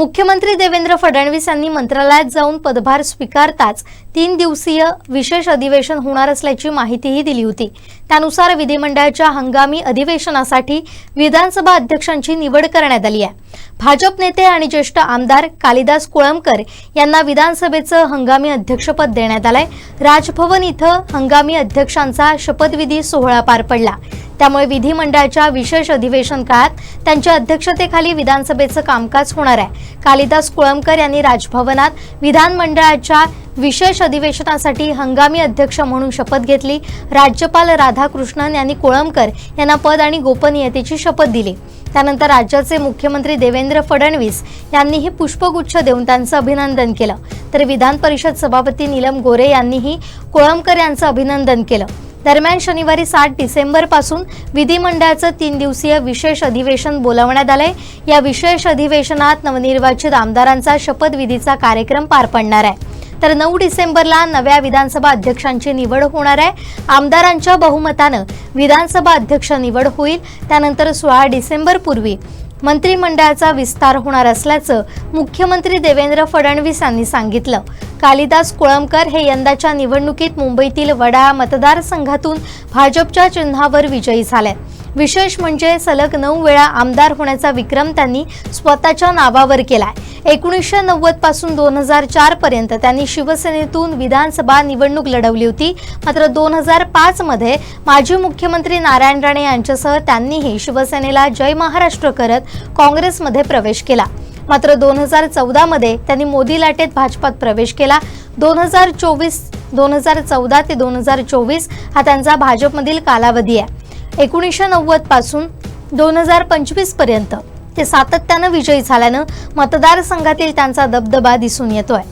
मुख्यमंत्री देवेंद्र फडणवीस यांनी मंत्रालयात जाऊन पदभार स्वीकारताच तीन दिवसीय विशेष अधिवेशन होणार असल्याची माहितीही दिली होती. त्यानुसार विधिमंडळाच्या हंगामी अधिवेशनासाठी विधानसभा अध्यक्षांची निवड करण्यात आली आहे. भाजप नेते आणि ज्येष्ठ आमदार कालिदास कोळंबकर यांना विधानसभेचं हंगामी अध्यक्षपद देण्यात आलंय. राजभवन इथं हंगामी अध्यक्षांचा शपथविधी सोहळा पार पडला. त्यामुळे विधिमंडळाच्या विशेष अधिवेशन काळात त्यांच्या अध्यक्षतेखाली विधानसभेचं कामकाज होणार आहे. कालिदास कुळमकर यांनी राजभवनात विधानमंडळाच्या विशेष अधिवेशनासाठी हंगामी अध्यक्ष म्हणून शपथ घेतली. राज्यपाल राधाकृष्णन यांनी कोळंबकर यांना पद आणि गोपनीयतेची शपथ दिली. त्यानंतर राज्याचे मुख्यमंत्री देवेंद्र फडणवीस यांनीही पुष्पगुच्छ देऊन त्यांचं अभिनंदन केलं. तर विधान परिषद सभापती नीलम गोरे यांनीही कोळंबकर यांचं अभिनंदन केलं. दरम्यान शनिवारी सात डिसेंबरपासून विधिमंडळाचं तीन दिवसीय विशेष अधिवेशन बोलावण्यात आलंय. या विशेष अधिवेशनात नवनिर्वाचित आमदारांचा शपथविधीचा कार्यक्रम पार पडणार आहे. तर नऊ डिसेंबरला नव्या विधानसभा अध्यक्षांची निवड होणार आहे. आमदारांच्या बहुमतानं विधानसभा अध्यक्ष निवड होईल. त्यानंतर सोळा डिसेंबर पूर्वी मंत्रिमंडळाचा विस्तार होणार असल्याचं मुख्यमंत्री देवेंद्र फडणवीस यांनी सांगितलं. कालिदास कोळंबकर हे यंदाच्या निवडणुकीत मुंबईतील वडाळा मतदारसंघातून भाजपच्या चिन्हावर विजयी झाले. विशेष म्हणजे सलग नऊ वेळा आमदार होण्याचा विक्रम त्यांनी स्वतःच्या नावावर केलाय. एकोणीसशे नव्वदपासून दोन हजार चार पर्यंत त्यांनी शिवसेनेतून विधानसभा निवडणूक लढवली होती. मात्र दोन हजार पाच मध्ये माजी मुख्यमंत्री नारायण राणे यांच्यासह त्यांनीही शिवसेनेला जय महाराष्ट्र करत काँग्रेसमध्ये प्रवेश केला. मात्र दोन हजार चौदामध्ये त्यांनी मोदी लाटेत भाजपात प्रवेश केला. दोन हजार चोवीस दोन हजार चौदा ते दोन हजार चोवीस हा त्यांचा भाजपमधील कालावधी आहे. एकोणीसशे नव्वदपासून दोन हजार पंचवीसपर्यंत ते सातत्यानं विजयी झाल्यानं मतदारसंघातील त्यांचा दबदबा दिसून येतोय.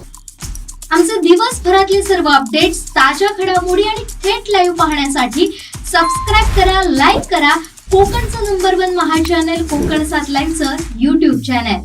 आमचे दिवसभरातले सर्व अपडेट्स ताज्या घडामोडी आणि थेट लाईव्ह पाहण्यासाठी सबस्क्राईब करा लाईक करा. कोकणचं number one Maha channel Kokan सात लाईव्हचं युट्यूब चॅनल